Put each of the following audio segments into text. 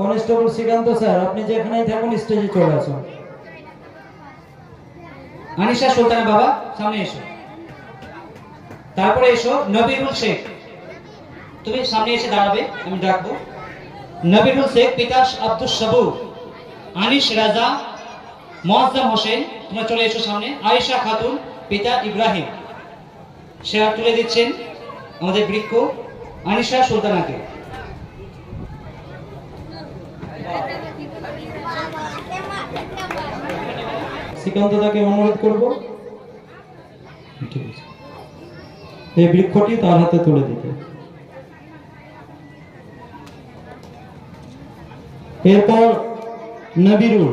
Constable Srikanta sir, আপনি যেখানেই থাকুন, স্টেজে চলে আসুন। সুলতানা বাবা, সামনে এসো। তারপরে এসো নবিরুল শেখ। তুমি সামনে এসে দাঁড়াবে, আমি ডাকবো। নবিরুল শেখ আব্দুল সাবুর আনিস রাজা, মোয়াজ্জম হোসেন, তোমরা চলে এসো সামনে। আয়েশা খাতুন, পিতা ইব্রাহিম। শেয়ার তুলে দিচ্ছেন আমাদের বৃক্ষ আনিশা সুলতানাকে। শ্রীকান্ত দাকে অনুরোধ করব। এই বৃক্ষটি তার হাতে তুলে দিতে। এরপর নবিরুল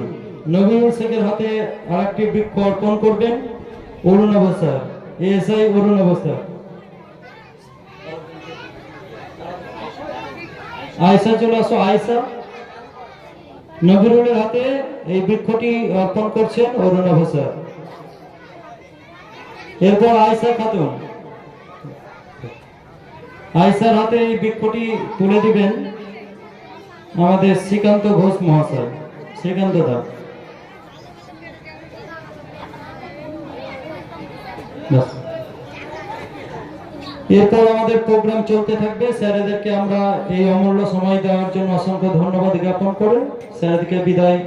নবিরুল শেখের হাতে আরেকটি বৃক্ষ অর্পণ করবেন। অরুণ অবস্থা এএসআই অরুণ অবস্থা আয়সা চলে আসো আয়সা নবিরুলের হাতে এই বৃক্ষটি অর্পণ করছেন অরুণ অবস্থা এরপর আয়সা খাতুন। আয়সার হাতে এই বৃক্ষটি তুলে দিবেন আমাদের শ্রীকান্ত ঘোষ মহাশয়, শ্রীকান্ত দা। ব্যাস। এরপর আমাদের প্রোগ্রাম চলতে থাকবে। স্যারেদেরকে আমরা এই অমূল্য সময় দেওয়ার জন্য অসংখ্য ধন্যবাদ জ্ঞাপন করে স্যারেদেরকে বিদায়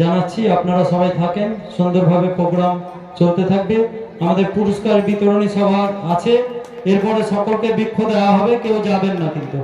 জানাচ্ছি। আপনারা সবাই থাকেন, সুন্দরভাবে প্রোগ্রাম চলতে থাকবে। আমাদের পুরস্কার বিতরণী সভা আছে। এরপরে সকলকে বৃক্ষ দেওয়া হবে, কেউ যাবেন না কিন্তু।